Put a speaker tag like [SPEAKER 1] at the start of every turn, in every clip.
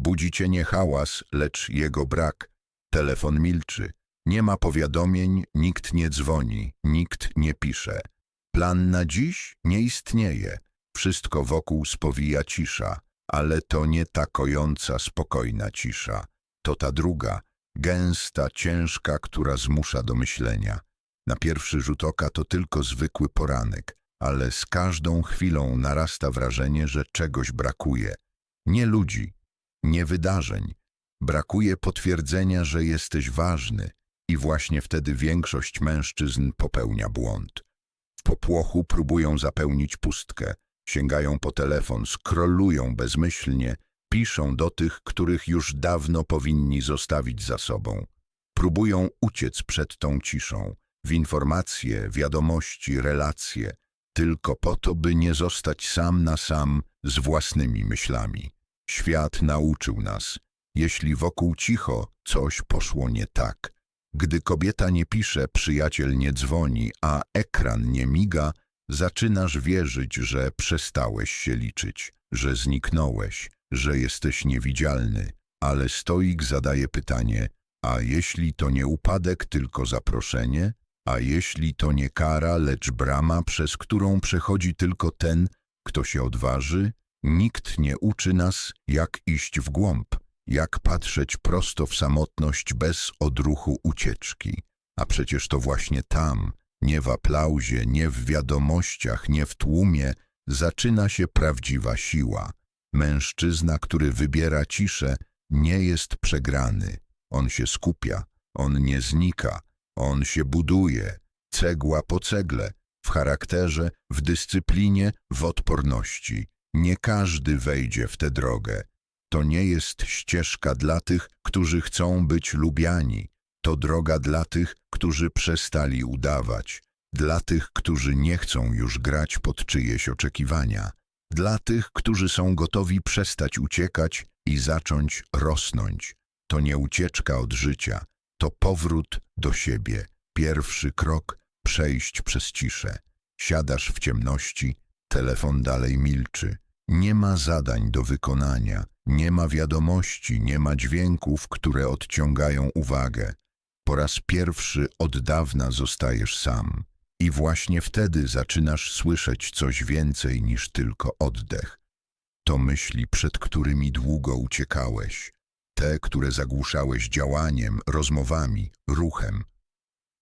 [SPEAKER 1] Budzi cię nie hałas, lecz jego brak. Telefon milczy. Nie ma powiadomień, nikt nie dzwoni, nikt nie pisze. Plan na dziś nie istnieje. Wszystko wokół spowija cisza, ale to nie ta kojąca, spokojna cisza. To ta druga, gęsta, ciężka, która zmusza do myślenia. Na pierwszy rzut oka to tylko zwykły poranek, ale z każdą chwilą narasta wrażenie, że czegoś brakuje. Nie ludzi, nie wydarzeń. Brakuje potwierdzenia, że jesteś ważny i właśnie wtedy większość mężczyzn popełnia błąd. W popłochu próbują zapełnić pustkę, sięgają po telefon, skrolują bezmyślnie, piszą do tych, których już dawno powinni zostawić za sobą. Próbują uciec przed tą ciszą, w informacje, wiadomości, relacje, tylko po to, by nie zostać sam na sam z własnymi myślami. Świat nauczył nas, jeśli wokół cicho, coś poszło nie tak. Gdy kobieta nie pisze, przyjaciel nie dzwoni, a ekran nie miga, zaczynasz wierzyć, że przestałeś się liczyć, że zniknąłeś, że jesteś niewidzialny. Ale stoik zadaje pytanie, a jeśli to nie upadek, tylko zaproszenie? A jeśli to nie kara, lecz brama, przez którą przechodzi tylko ten, kto się odważy? Nikt nie uczy nas, jak iść w głąb, jak patrzeć prosto w samotność bez odruchu ucieczki. A przecież to właśnie tam, nie w aplauzie, nie w wiadomościach, nie w tłumie, zaczyna się prawdziwa siła. Mężczyzna, który wybiera ciszę, nie jest przegrany. On się skupia, on nie znika, on się buduje, cegła po cegle, w charakterze, w dyscyplinie, w odporności. Nie każdy wejdzie w tę drogę. To nie jest ścieżka dla tych, którzy chcą być lubiani. To droga dla tych, którzy przestali udawać. Dla tych, którzy nie chcą już grać pod czyjeś oczekiwania. Dla tych, którzy są gotowi przestać uciekać i zacząć rosnąć. To nie ucieczka od życia, to powrót do siebie. Pierwszy krok przejść przez ciszę. Siadasz w ciemności, telefon dalej milczy. Nie ma zadań do wykonania, nie ma wiadomości, nie ma dźwięków, które odciągają uwagę. Po raz pierwszy od dawna zostajesz sam. I właśnie wtedy zaczynasz słyszeć coś więcej niż tylko oddech. To myśli, przed którymi długo uciekałeś, te, które zagłuszałeś działaniem, rozmowami, ruchem.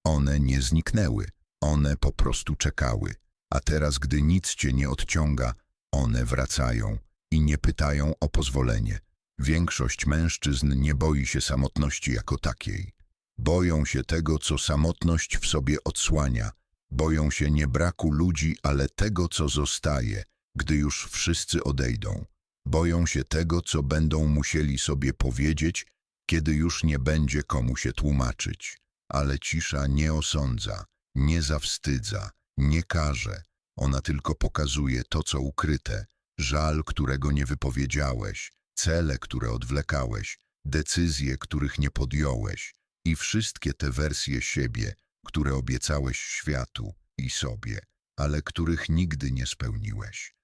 [SPEAKER 1] One nie zniknęły, one po prostu czekały, a teraz, gdy nic cię nie odciąga, one wracają i nie pytają o pozwolenie. Większość mężczyzn nie boi się samotności jako takiej. Boją się tego, co samotność w sobie odsłania. Boją się nie braku ludzi, ale tego, co zostaje, gdy już wszyscy odejdą. Boją się tego, co będą musieli sobie powiedzieć, kiedy już nie będzie komu się tłumaczyć. Ale cisza nie osądza, nie zawstydza, nie karze. Ona tylko pokazuje to, co ukryte, żal, którego nie wypowiedziałeś, cele, które odwlekałeś, decyzje, których nie podjąłeś i wszystkie te wersje siebie, które obiecałeś światu i sobie, ale których nigdy nie spełniłeś.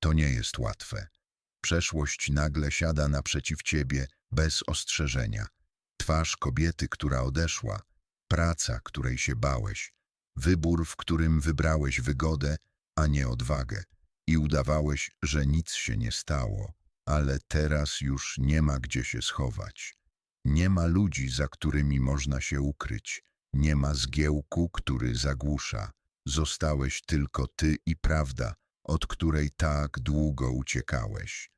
[SPEAKER 1] To nie jest łatwe. Przeszłość nagle siada naprzeciw ciebie bez ostrzeżenia. Twarz kobiety, która odeszła, praca, której się bałeś, wybór, w którym wybrałeś wygodę, a nie odwagę i udawałeś, że nic się nie stało, ale teraz już nie ma gdzie się schować. Nie ma ludzi, za którymi można się ukryć, nie ma zgiełku, który zagłusza. Zostałeś tylko ty i prawda, od której tak długo uciekałeś.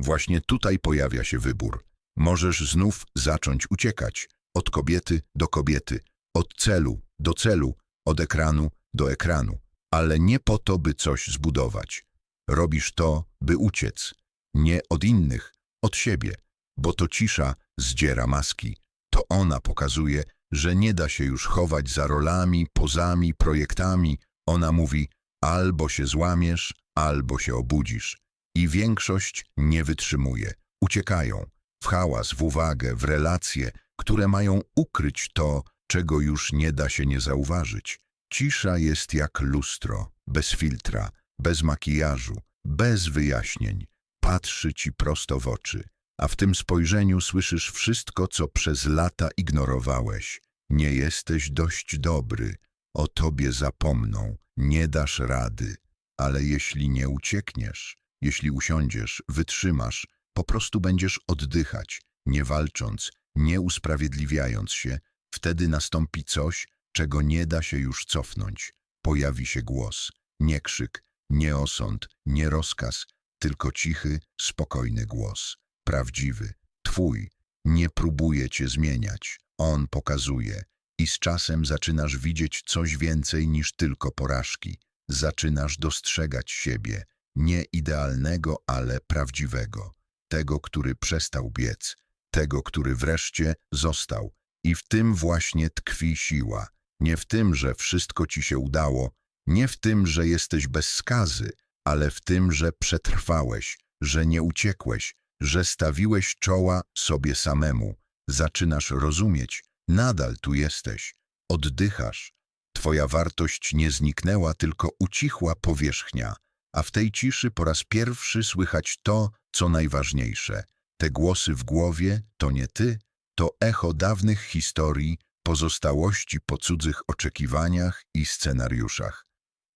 [SPEAKER 1] Właśnie tutaj pojawia się wybór. Możesz znów zacząć uciekać od kobiety do kobiety, od celu do celu, od ekranu do ekranu, ale nie po to, by coś zbudować. Robisz to, by uciec, nie od innych, od siebie, bo to cisza zdziera maski. To ona pokazuje, że nie da się już chować za rolami, pozami, projektami. Ona mówi, albo się złamiesz, albo się obudzisz. I większość nie wytrzymuje. Uciekają w hałas, w uwagę, w relacje, które mają ukryć to, czego już nie da się nie zauważyć. Cisza jest jak lustro, bez filtra, bez makijażu, bez wyjaśnień. Patrzy ci prosto w oczy, a w tym spojrzeniu słyszysz wszystko, co przez lata ignorowałeś. Nie jesteś dość dobry, o tobie zapomną, nie dasz rady. Ale jeśli nie uciekniesz, jeśli usiądziesz, wytrzymasz, po prostu będziesz oddychać, nie walcząc, nie usprawiedliwiając się, wtedy nastąpi coś, czego nie da się już cofnąć. Pojawi się głos, nie krzyk, nie osąd, nie rozkaz, tylko cichy, spokojny głos. Prawdziwy, twój, nie próbuje cię zmieniać. On pokazuje i z czasem zaczynasz widzieć coś więcej niż tylko porażki. Zaczynasz dostrzegać siebie, nie idealnego, ale prawdziwego. Tego, który przestał biec, tego, który wreszcie został. I w tym właśnie tkwi siła. Nie w tym, że wszystko ci się udało, nie w tym, że jesteś bez skazy, ale w tym, że przetrwałeś, że nie uciekłeś, że stawiłeś czoła sobie samemu. Zaczynasz rozumieć, nadal tu jesteś, oddychasz. Twoja wartość nie zniknęła, tylko ucichła powierzchnia, a w tej ciszy po raz pierwszy słychać to, co najważniejsze. Te głosy w głowie to nie ty, to echo dawnych historii, pozostałości po cudzych oczekiwaniach i scenariuszach.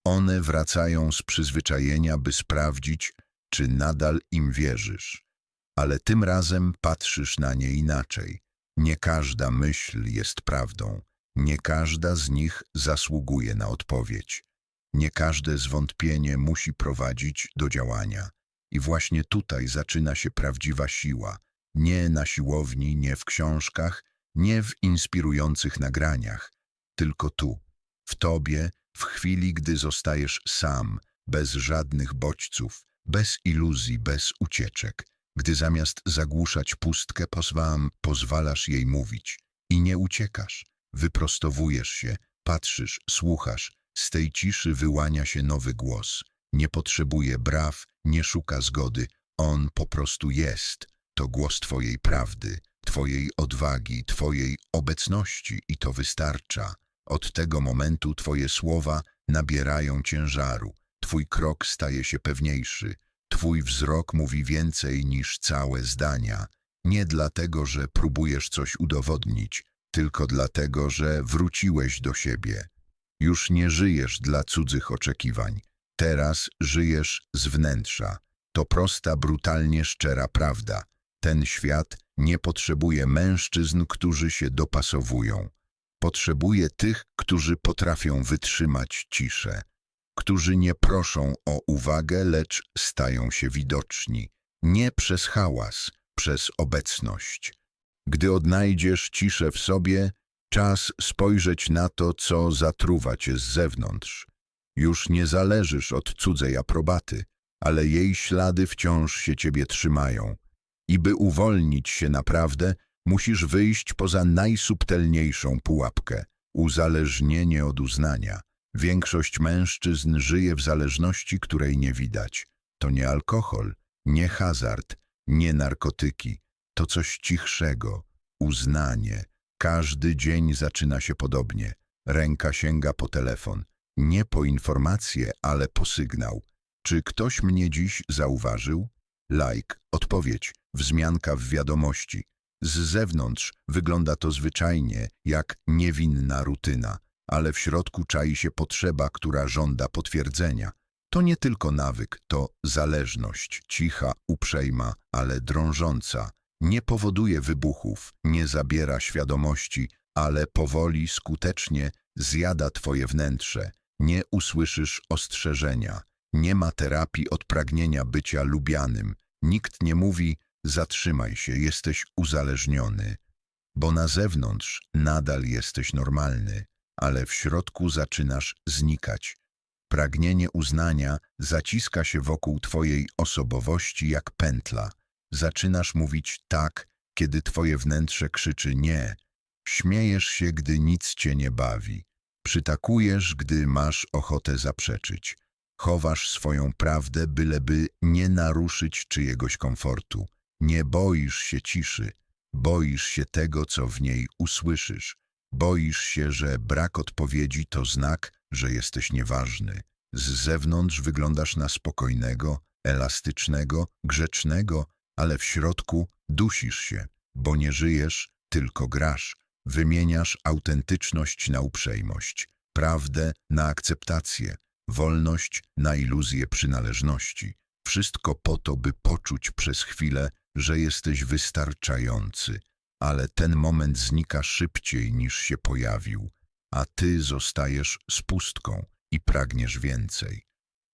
[SPEAKER 1] One wracają z przyzwyczajenia, by sprawdzić, czy nadal im wierzysz. Ale tym razem patrzysz na nie inaczej. Nie każda myśl jest prawdą. Nie każda z nich zasługuje na odpowiedź. Nie każde zwątpienie musi prowadzić do działania. I właśnie tutaj zaczyna się prawdziwa siła. Nie na siłowni, nie w książkach, nie w inspirujących nagraniach, tylko tu, w tobie, w chwili, gdy zostajesz sam, bez żadnych bodźców, bez iluzji, bez ucieczek, gdy zamiast zagłuszać pustkę pozwam, pozwalasz jej mówić. I nie uciekasz, wyprostowujesz się, patrzysz, słuchasz, z tej ciszy wyłania się nowy głos. Nie potrzebuje braw, nie szuka zgody, on po prostu jest. To głos Twojej prawdy, Twojej odwagi, Twojej obecności i to wystarcza. Od tego momentu Twoje słowa nabierają ciężaru, Twój krok staje się pewniejszy, Twój wzrok mówi więcej niż całe zdania. Nie dlatego, że próbujesz coś udowodnić, tylko dlatego, że wróciłeś do siebie. Już nie żyjesz dla cudzych oczekiwań. Teraz żyjesz z wnętrza. To prosta, brutalnie szczera prawda. Ten świat nie potrzebuje mężczyzn, którzy się dopasowują. Potrzebuje tych, którzy potrafią wytrzymać ciszę, którzy nie proszą o uwagę, lecz stają się widoczni. Nie przez hałas, przez obecność. Gdy odnajdziesz ciszę w sobie, czas spojrzeć na to, co zatruwa cię z zewnątrz. Już nie zależysz od cudzej aprobaty, ale jej ślady wciąż się ciebie trzymają. I by uwolnić się naprawdę, musisz wyjść poza najsubtelniejszą pułapkę uzależnienie od uznania. Większość mężczyzn żyje w zależności, której nie widać. To nie alkohol, nie hazard, nie narkotyki. To coś cichszego, uznanie. Każdy dzień zaczyna się podobnie. Ręka sięga po telefon. Nie po informację, ale po sygnał. Czy ktoś mnie dziś zauważył? Like, odpowiedź, wzmianka w wiadomości. Z zewnątrz wygląda to zwyczajnie jak niewinna rutyna, ale w środku czai się potrzeba, która żąda potwierdzenia. To nie tylko nawyk, to zależność, cicha, uprzejma, ale drążąca. Nie powoduje wybuchów, nie zabiera świadomości, ale powoli, skutecznie zjada twoje wnętrze. Nie usłyszysz ostrzeżenia. Nie ma terapii od pragnienia bycia lubianym. Nikt nie mówi, zatrzymaj się, jesteś uzależniony. Bo na zewnątrz nadal jesteś normalny, ale w środku zaczynasz znikać. Pragnienie uznania zaciska się wokół twojej osobowości jak pętla. Zaczynasz mówić tak, kiedy twoje wnętrze krzyczy nie. Śmiejesz się, gdy nic cię nie bawi. Przytakujesz, gdy masz ochotę zaprzeczyć. Chowasz swoją prawdę, byleby nie naruszyć czyjegoś komfortu. Nie boisz się ciszy, boisz się tego, co w niej usłyszysz. Boisz się, że brak odpowiedzi to znak, że jesteś nieważny. Z zewnątrz wyglądasz na spokojnego, elastycznego, grzecznego, ale w środku Dusisz się, bo nie żyjesz, tylko grasz. Wymieniasz autentyczność na uprzejmość, prawdę na akceptację, wolność na iluzję przynależności. Wszystko po to, by poczuć przez chwilę, że jesteś wystarczający, ale ten moment znika szybciej niż się pojawił, a ty zostajesz z pustką i pragniesz więcej.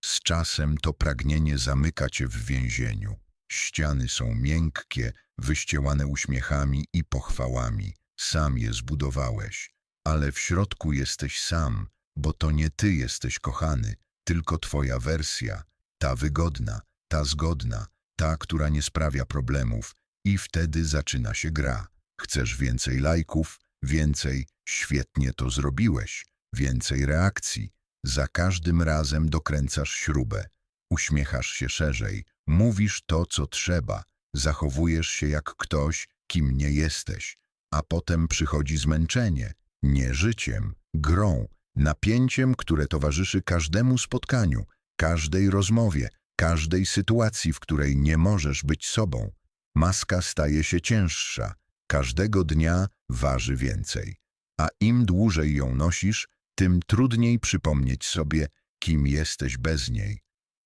[SPEAKER 1] Z czasem to pragnienie zamyka cię w więzieniu. Ściany są miękkie, wyściełane uśmiechami i pochwałami. Sam je zbudowałeś, ale w środku jesteś sam, bo to nie ty jesteś kochany, tylko twoja wersja, ta wygodna, ta zgodna, ta, która nie sprawia problemów i wtedy zaczyna się gra. Chcesz więcej lajków, więcej, świetnie to zrobiłeś, więcej reakcji. Za każdym razem dokręcasz śrubę, uśmiechasz się szerzej, mówisz to, co trzeba, zachowujesz się jak ktoś, kim nie jesteś, a potem przychodzi zmęczenie, nie życiem, grą, napięciem, które towarzyszy każdemu spotkaniu, każdej rozmowie, każdej sytuacji, w której nie możesz być sobą. Maska staje się cięższa, każdego dnia waży więcej, a im dłużej ją nosisz, tym trudniej przypomnieć sobie, kim jesteś bez niej.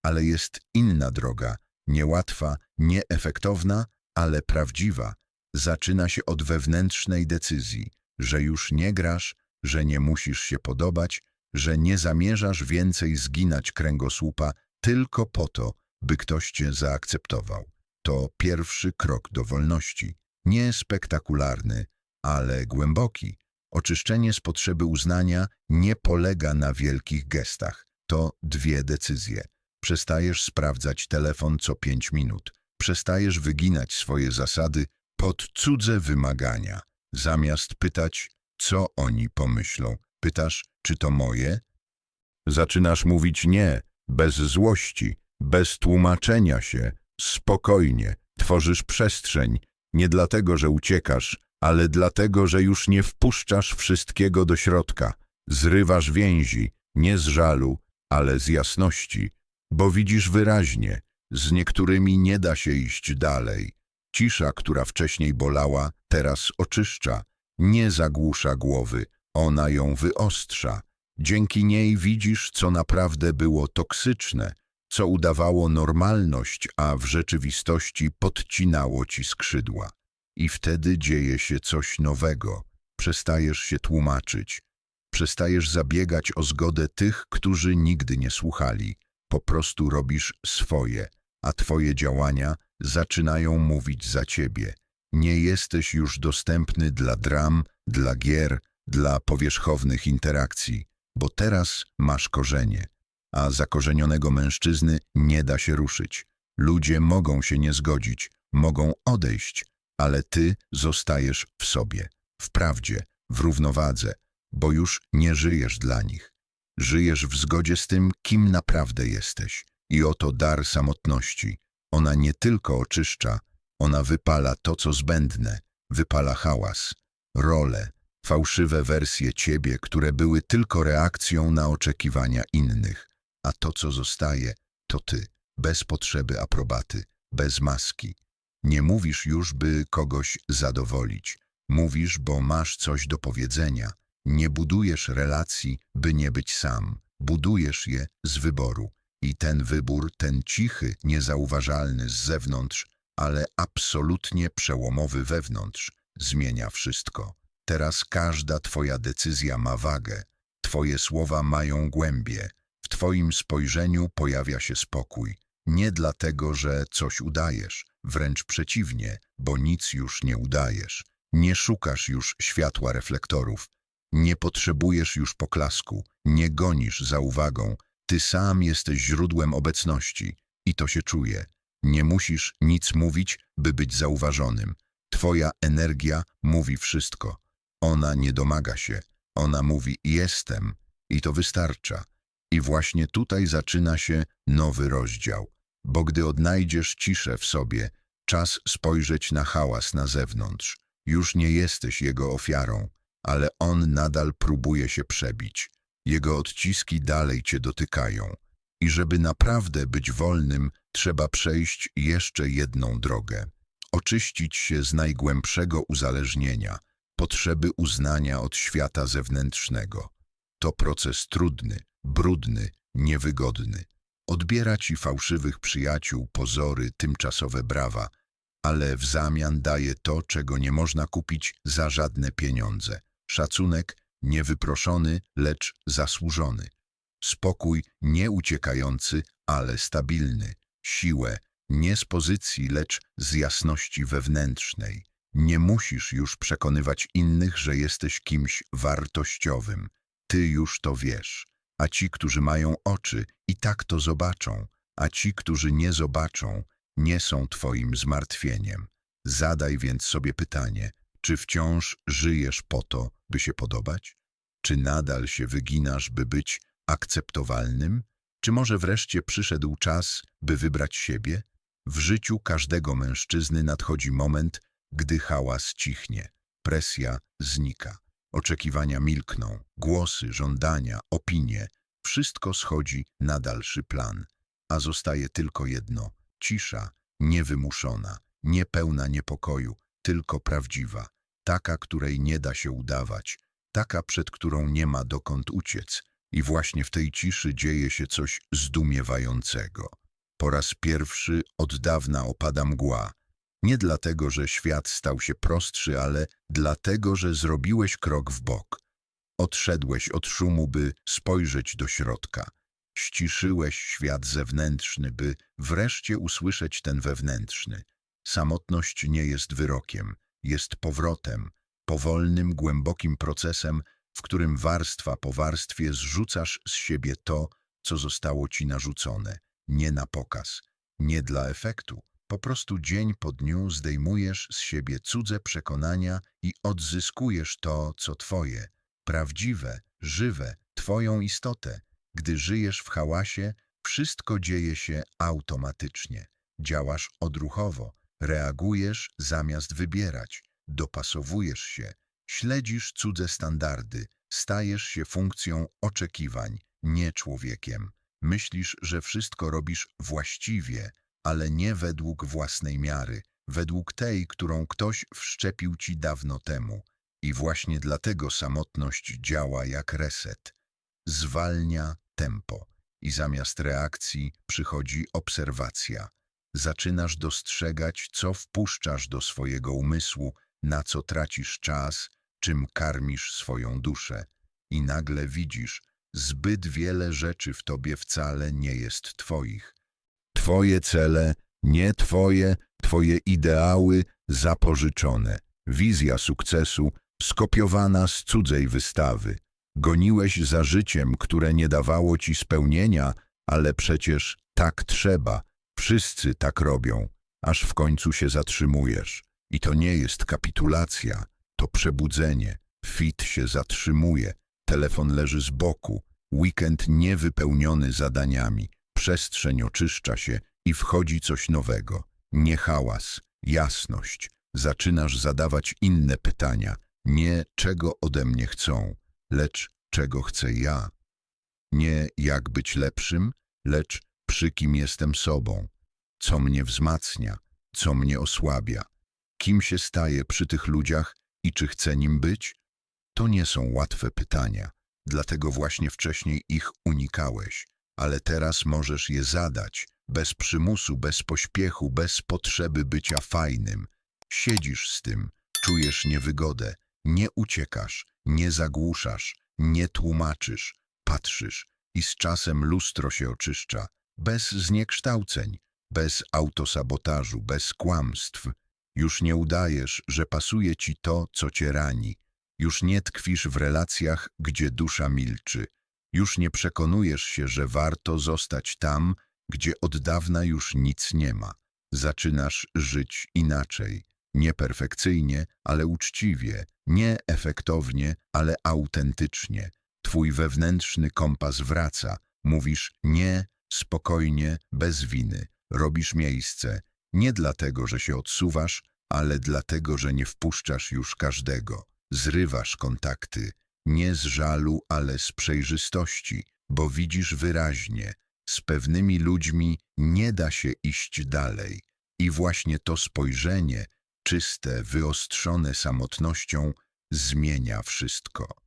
[SPEAKER 1] Ale jest inna droga, niełatwa, nieefektowna, ale prawdziwa. Zaczyna się od wewnętrznej decyzji, że już nie grasz, że nie musisz się podobać, że nie zamierzasz więcej zginać kręgosłupa tylko po to, by ktoś cię zaakceptował. To pierwszy krok do wolności. Nie spektakularny, ale głęboki. Oczyszczenie z potrzeby uznania nie polega na wielkich gestach. To dwie decyzje. Przestajesz sprawdzać telefon co pięć minut. Przestajesz wyginać swoje zasady pod cudze wymagania. Zamiast pytać, co oni pomyślą, pytasz, czy to moje? Zaczynasz mówić nie, bez złości, bez tłumaczenia się, spokojnie. Tworzysz przestrzeń, nie dlatego, że uciekasz, ale dlatego, że już nie wpuszczasz wszystkiego do środka. Zrywasz więzi, nie z żalu, ale z jasności, bo widzisz wyraźnie, z niektórymi nie da się iść dalej. Cisza, która wcześniej bolała, teraz oczyszcza, nie zagłusza głowy, ona ją wyostrza. Dzięki niej widzisz, co naprawdę było toksyczne, co udawało normalność, a w rzeczywistości podcinało ci skrzydła. I wtedy dzieje się coś nowego. Przestajesz się tłumaczyć. Przestajesz zabiegać o zgodę tych, którzy nigdy nie słuchali. Po prostu robisz swoje, a twoje działania zaczynają mówić za ciebie. Nie jesteś już dostępny dla dram, dla gier, dla powierzchownych interakcji, bo teraz masz korzenie, a zakorzenionego mężczyzny nie da się ruszyć. Ludzie mogą się nie zgodzić, mogą odejść, ale ty zostajesz w sobie, w prawdzie, w równowadze, bo już nie żyjesz dla nich. Żyjesz w zgodzie z tym, kim naprawdę jesteś. I oto dar samotności. Ona nie tylko oczyszcza, ona wypala to, co zbędne, wypala hałas, role, fałszywe wersje ciebie, które były tylko reakcją na oczekiwania innych, a to, co zostaje, to ty, bez potrzeby aprobaty, bez maski. Nie mówisz już, by kogoś zadowolić. Mówisz, bo masz coś do powiedzenia. Nie budujesz relacji, by nie być sam. Budujesz je z wyboru. I ten wybór, ten cichy, niezauważalny z zewnątrz, ale absolutnie przełomowy wewnątrz, zmienia wszystko. Teraz każda Twoja decyzja ma wagę, Twoje słowa mają głębie, w Twoim spojrzeniu pojawia się spokój. Nie dlatego, że coś udajesz, wręcz przeciwnie, bo nic już nie udajesz. Nie szukasz już światła reflektorów, nie potrzebujesz już poklasku, nie gonisz za uwagą. Ty sam jesteś źródłem obecności i to się czuje. Nie musisz nic mówić, by być zauważonym. Twoja energia mówi wszystko. Ona nie domaga się. Ona mówi jestem i to wystarcza. I właśnie tutaj zaczyna się nowy rozdział. Bo gdy odnajdziesz ciszę w sobie, czas spojrzeć na hałas na zewnątrz. Już nie jesteś jego ofiarą, ale on nadal próbuje się przebić. Jego odciski dalej cię dotykają. I żeby naprawdę być wolnym, trzeba przejść jeszcze jedną drogę. oczyścić się z najgłębszego uzależnienia, potrzeby uznania od świata zewnętrznego. To proces trudny, brudny, niewygodny. Odbiera ci fałszywych przyjaciół, pozory, tymczasowe brawa, ale w zamian daje to, czego nie można kupić za żadne pieniądze. Szacunek niewyproszony, lecz zasłużony. Spokój nieuciekający, ale stabilny. Siłę nie z pozycji, lecz z jasności wewnętrznej. Nie musisz już przekonywać innych, że jesteś kimś wartościowym. Ty już to wiesz. A ci, którzy mają oczy, i tak to zobaczą. A ci, którzy nie zobaczą, nie są twoim zmartwieniem. Zadaj więc sobie pytanie, czy wciąż żyjesz po to, by się podobać? Czy nadal się wyginasz, by być akceptowalnym? Czy może wreszcie przyszedł czas, by wybrać siebie? W życiu każdego mężczyzny nadchodzi moment, gdy hałas cichnie, presja znika, oczekiwania milkną, głosy, żądania, opinie, wszystko schodzi na dalszy plan, a zostaje tylko jedno cisza, niewymuszona, niepełna niepokoju, tylko prawdziwa, taka, której nie da się udawać, taka, przed którą nie ma dokąd uciec. I właśnie w tej ciszy dzieje się coś zdumiewającego. Po raz pierwszy od dawna opada mgła. Nie dlatego, że świat stał się prostszy, ale dlatego, że zrobiłeś krok w bok. Odszedłeś od szumu, by spojrzeć do środka. Ściszyłeś świat zewnętrzny, by wreszcie usłyszeć ten wewnętrzny. Samotność nie jest wyrokiem, jest powrotem, powolnym, głębokim procesem, w którym warstwa po warstwie zrzucasz z siebie to, co zostało ci narzucone, nie na pokaz, nie dla efektu. Po prostu dzień po dniu zdejmujesz z siebie cudze przekonania i odzyskujesz to, co twoje, prawdziwe, żywe, twoją istotę. Gdy żyjesz w hałasie, wszystko dzieje się automatycznie. Działasz odruchowo, reagujesz zamiast wybierać, dopasowujesz się, śledzisz cudze standardy, stajesz się funkcją oczekiwań, nie człowiekiem. Myślisz, że wszystko robisz właściwie, ale nie według własnej miary, według tej, którą ktoś wszczepił ci dawno temu. I właśnie dlatego samotność działa jak reset. Zwalnia tempo i zamiast reakcji przychodzi obserwacja. Zaczynasz dostrzegać, co wpuszczasz do swojego umysłu, na co tracisz czas, czym karmisz swoją duszę. I nagle widzisz, zbyt wiele rzeczy w tobie wcale nie jest twoich. Twoje cele, nie twoje, twoje ideały zapożyczone, wizja sukcesu skopiowana z cudzej wystawy. Goniłeś za życiem, które nie dawało ci spełnienia, ale przecież tak trzeba. Wszyscy tak robią, aż w końcu się zatrzymujesz. I to nie jest kapitulacja, to przebudzenie. Fit się zatrzymuje, telefon leży z boku, weekend niewypełniony zadaniami, przestrzeń oczyszcza się i wchodzi coś nowego. Nie hałas, jasność. Zaczynasz zadawać inne pytania, nie czego ode mnie chcą, lecz czego chcę ja. Nie jak być lepszym, lecz przy kim jestem sobą, co mnie wzmacnia, co mnie osłabia, kim się staję przy tych ludziach i czy chcę nim być? To nie są łatwe pytania, dlatego właśnie wcześniej ich unikałeś, ale teraz możesz je zadać, bez przymusu, bez pośpiechu, bez potrzeby bycia fajnym. Siedzisz z tym, czujesz niewygodę, nie uciekasz, nie zagłuszasz, nie tłumaczysz, patrzysz i z czasem lustro się oczyszcza, bez zniekształceń, bez autosabotażu, bez kłamstw. Już nie udajesz, że pasuje ci to, co cię rani. Już nie tkwisz w relacjach, gdzie dusza milczy. Już nie przekonujesz się, że warto zostać tam, gdzie od dawna już nic nie ma. Zaczynasz żyć inaczej. Nie perfekcyjnie, ale uczciwie, nie efektownie, ale autentycznie. Twój wewnętrzny kompas wraca. Mówisz nie, spokojnie, bez winy. Robisz miejsce. Nie dlatego, że się odsuwasz, ale dlatego, że nie wpuszczasz już każdego. Zrywasz kontakty. Nie z żalu, ale z przejrzystości, bo widzisz wyraźnie. Z pewnymi ludźmi nie da się iść dalej. I właśnie to spojrzenie, czyste, wyostrzone samotnością, zmienia wszystko.